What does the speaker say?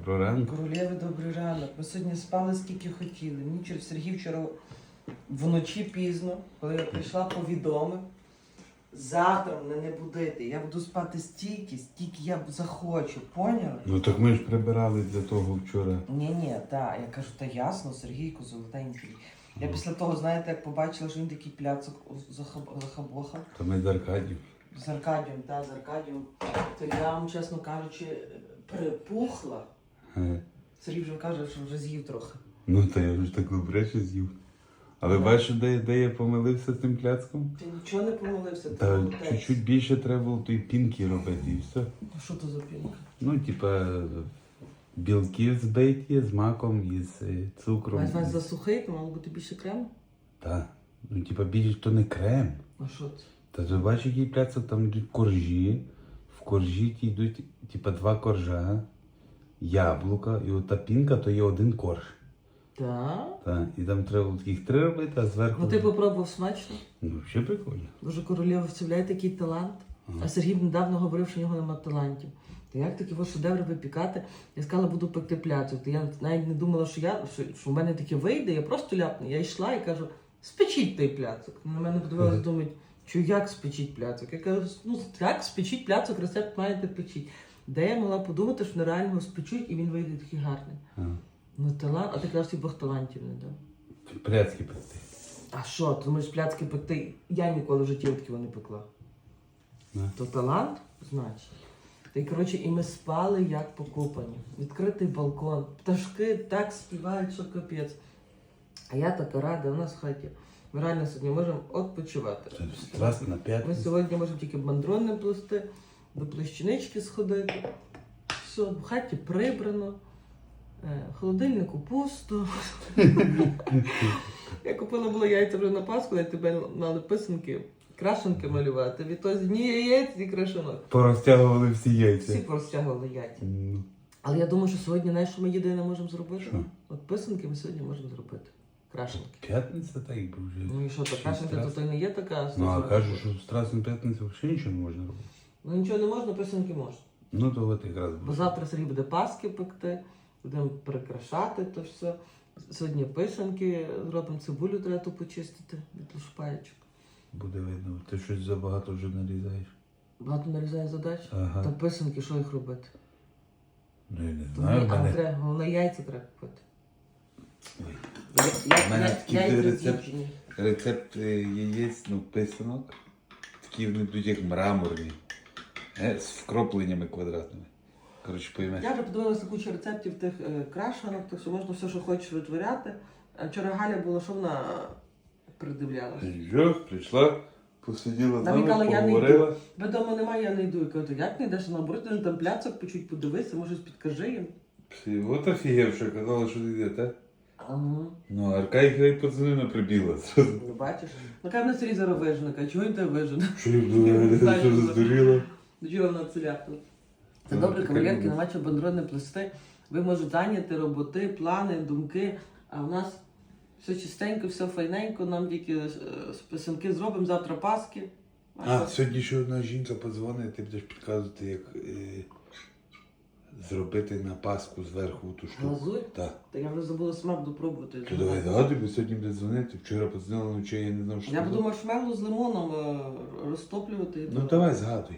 Доброго ранку. Королєви, добрий ранок. Ми сьогодні спали скільки хотіли. Мені через Сергій вчора вночі пізно, коли я прийшла, повідомив. Завтра мене не будити. Я буду спати стільки, стільки я захочу. Поняли? Ну так ми ж прибирали для того вчора. Ні, ні, так. Я кажу, та ясно, Сергійко, золотенький. Я Ну. після того, знаєте, як побачила, що він такий пляцок захаб- захабохав. Та ми з Аркадієм. З Аркадієм, та, з Аркадієм. То я вам, чесно кажучи, припухла. Е, Сергій вже каже, що вже з'їв трохи. Ну та я вже так добре що з'їв. Але бачиш, де, де я помилився з тим пляцком? Ти нічого не помилився, ти Та молодець. чуть-чуть більше треба було той пінки робити і все. А Що то за пінка? Ну, типа, білки збиті з маком і з е, цукром. Вась вас засухий, то мало бути більше крему? Та. Ну, типа, більше то не крем. А що це? Та ти бачиш, який пляцок, там йдуть коржі. В коржі ті йдуть, типа, два коржа, яблука, і ота пінка то є один корж. Так. Та, і там треба було таких три робити, а зверху. Ну ти попробував смачно. Ну, взагалі прикольно. Дуже королева вставляє такий талант. А Сергій недавно говорив, що в нього нема талантів. Та як такі ось шедеври випікати? Я сказала, буду пекти пляцок. То я навіть не думала, що я що, що в мене таке вийде, я просто ляпну. Я йшла і кажу, спечіть той пляцок. На мене подивилися, думають, що як спечіть пляцок? Я кажу, ну як спечіть пляцок, рецепт маєте печіть. Де я могла подумати, що нереально його спечуть і він вийде такий гарний. А. Ну талант, а ти кажеш, Бог талантів не дав. Пляцки пекти. А що, ти думаєш пляцки пекти? Я ніколи в житті такого не пекла. Не. То талант, значить. Та й коротше, і ми спали як покупані. Відкритий балкон. Пташки так співають, що капець. А я така рада, у нас в хаті. Ми реально сьогодні можемо відпочивати. Це Ми сьогодні можемо тільки бандрони плести, до плещинички сходити. Все, в хаті прибрано. Е, Холодильнику пусто. Я купила було яйця вже на Пасху, я тебе мали писанки, крашенки малювати. Відтоді ні яєць, ні крашенок. Порозтягували всі яйця. Всі порозтягували яйця. Ну, Але я думаю, що сьогодні знаєш, що ми єдине можемо зробити. Що? От писанки ми сьогодні можемо зробити. Крашенки. П'ятниця так якби вже. Ну і що, то Щось крашенки то, то не є така. Ну а робота. що в страсну п'ятницю взагалі нічого не можна робити. Ну нічого не можна, писанки можна. Ну то от якраз Бо завтра Сергій буде паски пекти, будемо прикрашати то все. Сьогодні писанки зробимо цибулю, треба ту почистити від лушпаєчок. Буде видно. Ти щось забагато вже нарізаєш. Багато нарізає задач. Ага. Та писанки, що їх робити? Ну я не знаю, в а мене. треба, головне яйця треба купити. Ой. Я, В мене я, такий яйця рецепт. з'їджені. Рецепт е, яєць, ну, писанок. Такі вони будуть як мраморні. Е, з вкропленнями квадратними. Коротше, поймеш. Я вже подивилася кучу рецептів тих е, крашенок, так що можна все, що хочеш витворяти. А Вчора Галя була, що вона придивлялася. Що, прийшла, посиділа з нами, я не поговорила. Ви вдома немає, я не йду. Я кажу, як не йдеш наоборот, ти ж там пляцок почуть подивися, може підкажи їм. Всі, От офігев, що казала, що ти йде, та? Ага. Ну, Аркай хай пацани не прибіла. Ну бачиш. Ну каже, на селі зараз каже, чого він тебе вижене? Що знаю, що що здуріла? До чого вона це ляпнула? Це Ну, добре, кавалерки, нема чого бандрони плести. Ви можете зайняти роботи, плани, думки, а в нас все чистенько, все файненько, нам тільки е, писанки зробимо, завтра Паски. А, сьогодні ще одна жінка подзвонить, ти будеш підказувати, як е, зробити на Пасху зверху ту штуку. Глазурь? Так. Та я вже забула сама буду пробувати. То давай згадуй, бо сьогодні буде дзвонити. Вчора подзвонила вночі, я не знав, що Я буду маршмеллоу з лимоном е, розтоплювати. Ну давай згадуй.